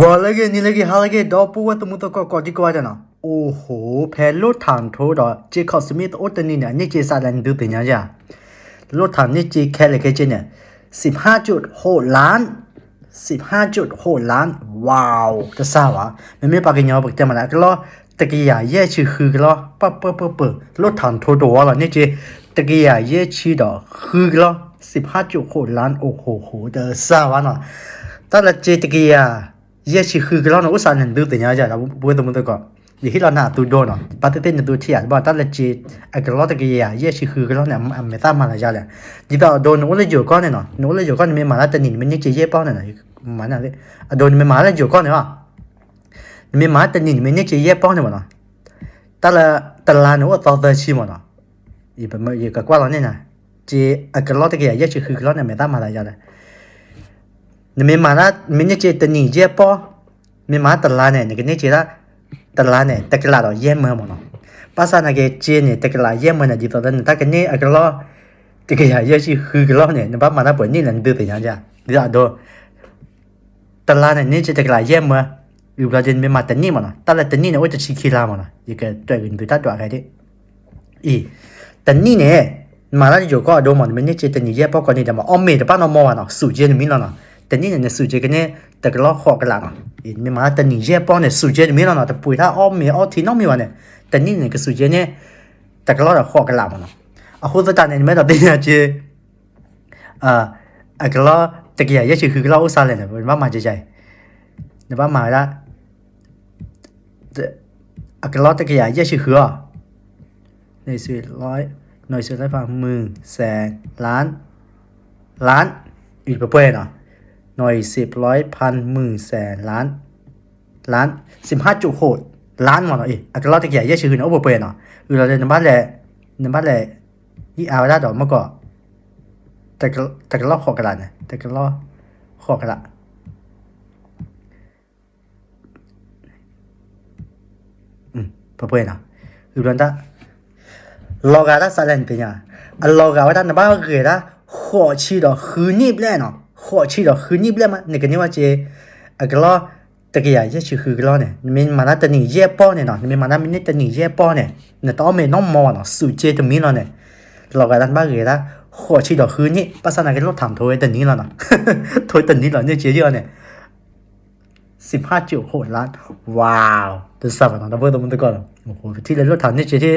วอลเลกนี่เลกฮาเลกดอปูวะตมุตกกอดิกว่าจนะโอ้โหแพลุทางโทดอเจคอบสมิธโอตันี่เนี่ยนี่เจซาดันดูเป็นยังจ้ะลุทางนี่เจแคเลยแค่เจเนี่ยสิบห้าจุดหกล้านสิบห้าจุดหกล้าน ว้าวจะทราบวะไม่ไม่ปากกันยอปากเจมันละก็ล้อตะกี้ยาเย่ชื่อคือก็ล้อปั๊บปั๊บปั๊บปั๊ลทางโทดอวะล่ะนี่เจตะกี้ยาเย่ชื่อดอคือก็ล้อสิบห้าจุดหกล้านโอ้โหโหจะทราบวะเนาะตั้งแต่เจตะกี้ยา 예시 그글라나 우산은 늘 되냐자 보여도 못 될까 이힐라나 두도나 바테테는 두치야 바 달레지 아글로트기야 예시 그글라나 메타마나 자라 디다 돈 원래 조건에나 원래 조건에 매 말았더니 맨이 제제 빠나나 만나래 아돈 매 말아 조건에 와 매 말았더니 맨이 제제 빠나 뭐나 달라 달라는 거 더더치 뭐나 이번 이거 과라네나 제 아글로트기야 예시 그글라나 메타마나 자라 နာဂျီအကလောတကရရဲ့ရှိခူကလောနဲ့မေသားမလာကြလေနေမမလာမင်းချီတနေရဲ့ပေါမေမတလာနဲ့နေကနေချီလာတလာနဲ့တကလာတော့ရဲမမနော်ပါစနာကကျင်းနေတကလာရဲမနဲ့ဒီတော့တဲ့တကနေအကလောတကရရဲ့ရှိခူကလောနဲ့နဘာမနာပေါ်နေလန်ဒူတဲ့ညာကြဒီတော့တလာနဲ့နေချတကလာရဲမယူလာခြင်းမမတနေမနော်တလာတနေနဲ့ဝတ်ချီခီလာမနော်ဒီကတွေ့ရင်တွေ့တတ်တော့ခဲ့တဲ့အေးတနေနဲ့မာလာဂျိုကောအတော့မမနေချတနေရဲပေါကနေတယ်မအော်မေတပါနော်မောဝနော်စုကျင်းမင်းနော် 等你人的暑假个呢，得个老好个人啊，因为嘛，等你这帮的暑假里面呢，得陪他熬面熬天弄面完呢，等你那个暑假呢，得个老的好个人嘛，啊，或者当年你们那边去，啊，啊个老，得个也是去个老乌沙来呢，妈妈姐姐，你妈妈啦，这，啊个老得个也是去啊，那是来，那是来把门三蓝蓝，一百倍呢。 หน่อนเนาะหน่วยสิบร้อยพันหมื่นแสนล้านล้านสิบห้าจุดหกล้านมาเนาะอีอักเราตะเกียบเยอะชื่อเนาะโอเปเนาะคือเราในบ้านแหละในบ้านแหละยี่เอาได้ดอกเมื่อก่อนแต่ก็แต่ก็เราขอกระดาษนะแต่ก็เราขอกระดาษอืมเพื่อนเนาะคือเราได้ลอกาได้สารนเป็นยังอันลอกาว่าได้ในบ้านเกิดได้หัวชีดอกคือนี่แหละเนาะ ขอชีรอคือนี่เปล่ามั้ยในกรณีว่าเจอะก็รอตะกี้อะจะ去了和你不了吗？那个你话这啊个咯，这个呀也去和个咯呢，你们嘛那等你也包呢喏，你们嘛那明天等你也包呢，那到没弄毛呢，手接นี้呢，老个咱把给เนี่ย你，把上那个路谈头等你了呢，头等你了เนาะ。สุเจตมีเนาะเนี่ยเรากำลังบห้าจุดหกล้านว้าวตัวสับนะเราเพิ่มตัวมันตัวก่อนโอ้โหที่เรถถังนี่ยเจ๊ที่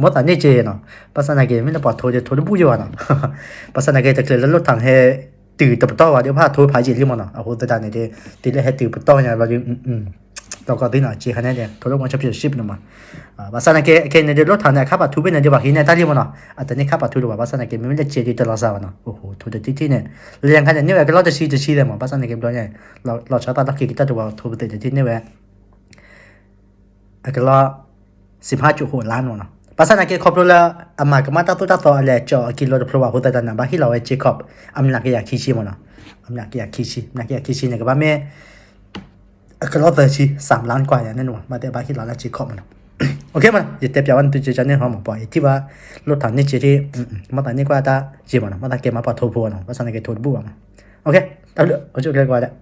มดถังนี่เจ๊เนาะภาษาไหนเกไม่ได้ปลอดโทษเดี๋ยวโทษได้พูดอยู่อะเนาะภาษาไหนเกจะเกิดรถถังเฮ ตื่นตบต่อว่าเดี๋ยวพาทัวร์พายจีที่มันอะโอ้โหัวตาเนี่เดี๋ยวตีได้ให้ตื่นตบต่อเนี่ยว่าเดี๋ยวอืมอืมเราก็ตีหน่อยจีฮันเนี่ยทุกวันชั่วโมงชิบหนึ่งมันภาษาในเกเกในเดี๋ยวรถถังเนี่ยข้าปัตทุเป็นในเดี๋ยวอดหินเนี่ยตาที่มันอะอันนี้ขับปัทุหรือว่าภาษาในเกไม่ได้เจียดีตลอดสาวนะโอ้โหทัวร์กที่ที่เนี่ยเรียงขนาดนี้ยก็เราจะชี้จะชี้เลยมั้งภาษาในเกมด้วยเนี่ยเราเราชอบตาตะกี้กีตาร์ตัวทุบติดที่เนี่ยเว้ยก็เราสิบห้าจุดหกล้านมันอะ ภาษาอังกฤษครบรู้แล้วอามากมาตั้ Jacob la ama kama ta tu ta to ale cho kilo de proba hota na ba hilo e Jacob amna ke ya kishi mona amna ke ya kishi na ke ya kishi ne ba me aklo ta chi 3ล้านกว่าอย่างนั้นว่ะมาแต่บาคิดเราแล้วจีคอปมันโอเคมันอย่าเต็บอยาวันตุจจันเนี่ยหอมปล่ไปที่ว่ารถถังนี่จีที่มาตานี่กว่าตาจีมันมาตาเกมมาปอดโทรพัวนะภาษาในเกมโทรบัวมันโอเคตามเรื่องโอเคกว่าแล้ว